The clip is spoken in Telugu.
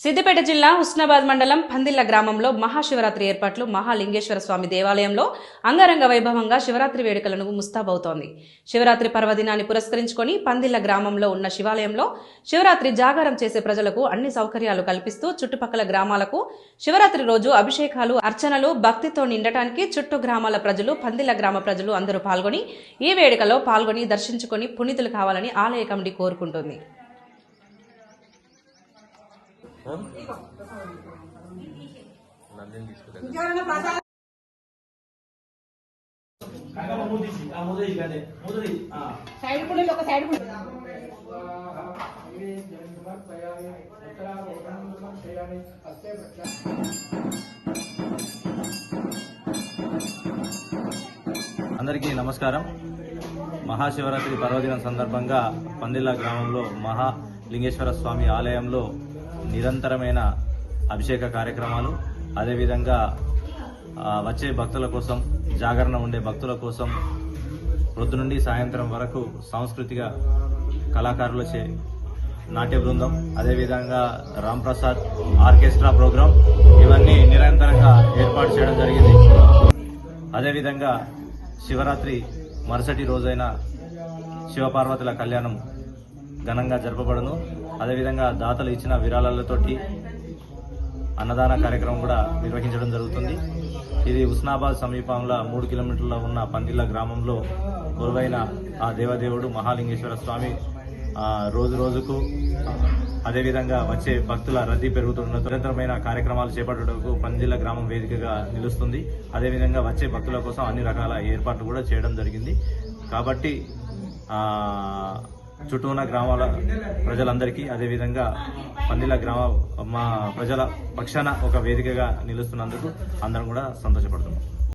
సిద్దిపేట జిల్లా హుస్నాబాద్ మండలం పందిల్ల గ్రామంలో మహాశివరాత్రి ఏర్పాట్లు మహాలింగేశ్వర స్వామి దేవాలయంలో అంగరంగ వైభవంగా శివరాత్రి వేడుకలను ముస్తాబవుతోంది. శివరాత్రి పర్వదినాన్ని పురస్కరించుకొని పందిల్ల గ్రామంలో ఉన్న శివాలయంలో శివరాత్రి జాగారం చేసే ప్రజలకు అన్ని సౌకర్యాలు కల్పిస్తూ చుట్టుపక్కల గ్రామాలకు శివరాత్రి రోజు అభిషేకాలు అర్చనలు భక్తితో నిండటానికి చుట్టూ గ్రామాల ప్రజలు పందిల్ల గ్రామ ప్రజలు అందరూ పాల్గొని ఈ వేడుకలో పాల్గొని దర్శించుకొని పునీతులు కావాలని ఆలయ కమిటీ కోరుకుంటుంది. సైడ్ కూడా ఒక సైడ్ కూడా అందరికీ నమస్కారం. మహాశివరాత్రి పర్వదినం సందర్భంగా పందిళ్ళ గ్రామంలో మహాలింగేశ్వర స్వామి ఆలయంలో నిరంతరమైన అభిషేక కార్యక్రమాలు. అదేవిధంగా వచ్చే భక్తుల కోసం జాగరణ ఉండే భక్తుల కోసం ప్రొద్దు నుండి సాయంత్రం వరకు సాంస్కృతిక కళాకారులచే నాట్య బృందం అదేవిధంగా రామ్ ప్రసాద్ ఆర్కెస్ట్రా ప్రోగ్రాం ఇవన్నీ నిరంతరంగా ఏర్పాటు చేయడం జరిగింది. అదేవిధంగా శివరాత్రి మరుసటి రోజైన శివపార్వతుల కళ్యాణం ఘనంగా జరపబడును. అదేవిధంగా దాతలు ఇచ్చిన విరాళాలతోటి అన్నదాన కార్యక్రమం కూడా నిర్వహించడం జరుగుతుంది. ఇది ఉస్నాబాద్ సమీపంలో మూడు కిలోమీటర్ల ఉన్న పందిళ్ళ గ్రామంలో కొలువైన ఆ దేవదేవుడు మహాలింగేశ్వర స్వామి రోజు రోజుకు అదేవిధంగా వచ్చే భక్తుల రద్దీ పెరుగుతున్న నిరంతరమైన కార్యక్రమాలు చేపట్టడానికి పందిళ్ళ గ్రామం వేదికగా నిలుస్తుంది. అదేవిధంగా వచ్చే భక్తుల కోసం అన్ని రకాల ఏర్పాట్లు కూడా చేయడం జరిగింది. కాబట్టి చుట్టూ ఉన్న గ్రామాల ప్రజలందరికీ అదేవిధంగా పందిళ్ళ గ్రామ మా ప్రజల పక్షాన ఒక వేదికగా నిలుస్తున్నందుకు అందరం కూడా సంతోషపడుతున్నాం.